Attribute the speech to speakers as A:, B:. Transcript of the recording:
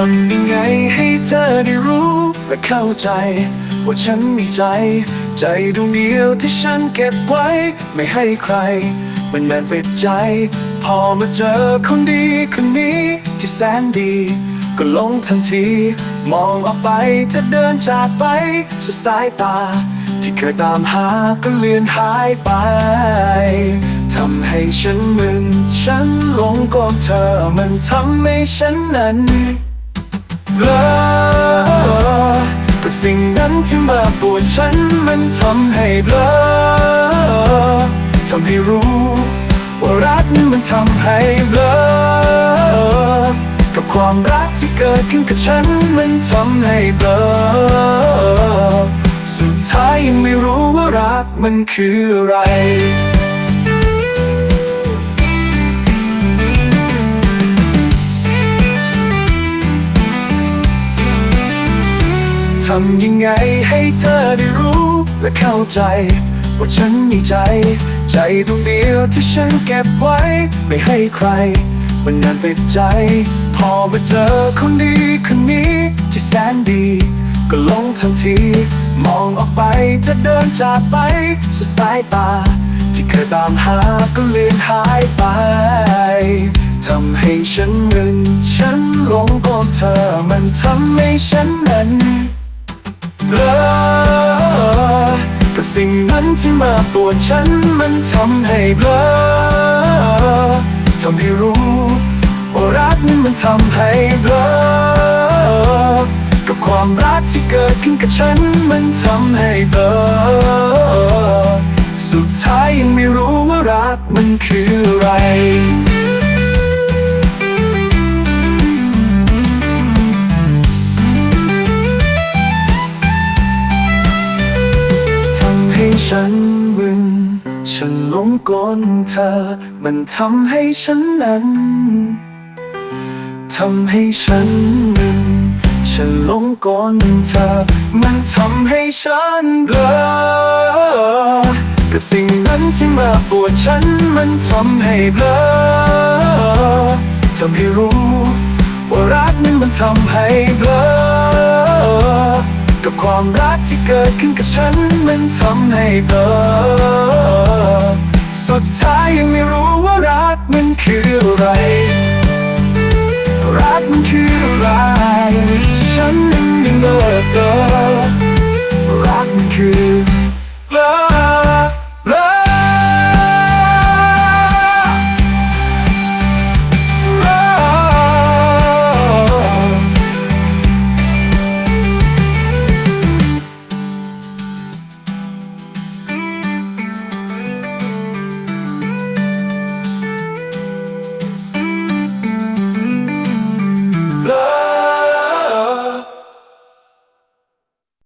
A: ทำยังไงให้เธอได้รู้และเข้าใจ ว่าฉันมีใจ ใจดวงเดียวที่ฉันเก็บไว้ ไม่ให้ใคร มันนานปิดใจ พอมาเจอคนดีคนนี้ที่แสนดี ก็ลงทันที มองออกไปจะเดินจากไปสุดสายตา ที่เคยตามหาก็เลือนหายไปทำให้ฉันมึน ฉันหลงกอดเธอ มันทำให้ฉันนั้น เบลอกับสิ่งนั้นที่มาปวดฉันมันทำให้เบลอทำให้รู้ ว่ารักนั้นมันทำให้เบลอกับความรักที่เกิดขึ้นกับฉันมันทำให้เบลอสุดท้ายยังไม่รู้ว่ารักมันคืออะไร ทำยังไงให้เธอได้รู้และเข้าใจ ว่าฉันมีใจ ใจดวงเดียวที่ฉันเก็บไว้ ไม่ให้ใคร มันนานไปดใจ พอมาเจอคนดีคนนี้ที่แสนดี ก็ลงทันที มองออกไปจะเดินจากไปสสายตา ที่เคยตามหาก็เลือนหายไปทำให้ฉันมึนฉันหลงกอดเธอมันทำให้ฉันนั้น เบลอกับสิ่งนั้นที่มาปวดฉันมันทำให้เบลอทำให้รู้ว่ารักนั้นมันทำให้เบลอกับความรักที่เกิดขึ้นกับฉันมันทำให้เบลอสุดท้ายยังไม่รู้ว่ารักมันคืออะไร ฉันหลงกลเธอ มันทำให้ฉันนั้น ทำให้ฉันมึนฉันหลงกลเธอ มันทำให้ฉันเบลอกับสิ่งนั้นที่มาปวดฉัน มันทำให้เบลอทำให้รู้ ว่ารักนั้นมันทำให้เบลอ ความรักที่เกิดขึ้นกับฉันมันทำให้เบลอสุดท้ายยังไม่รู้ว่ารักมันคืออะไร รักมันคืออะไร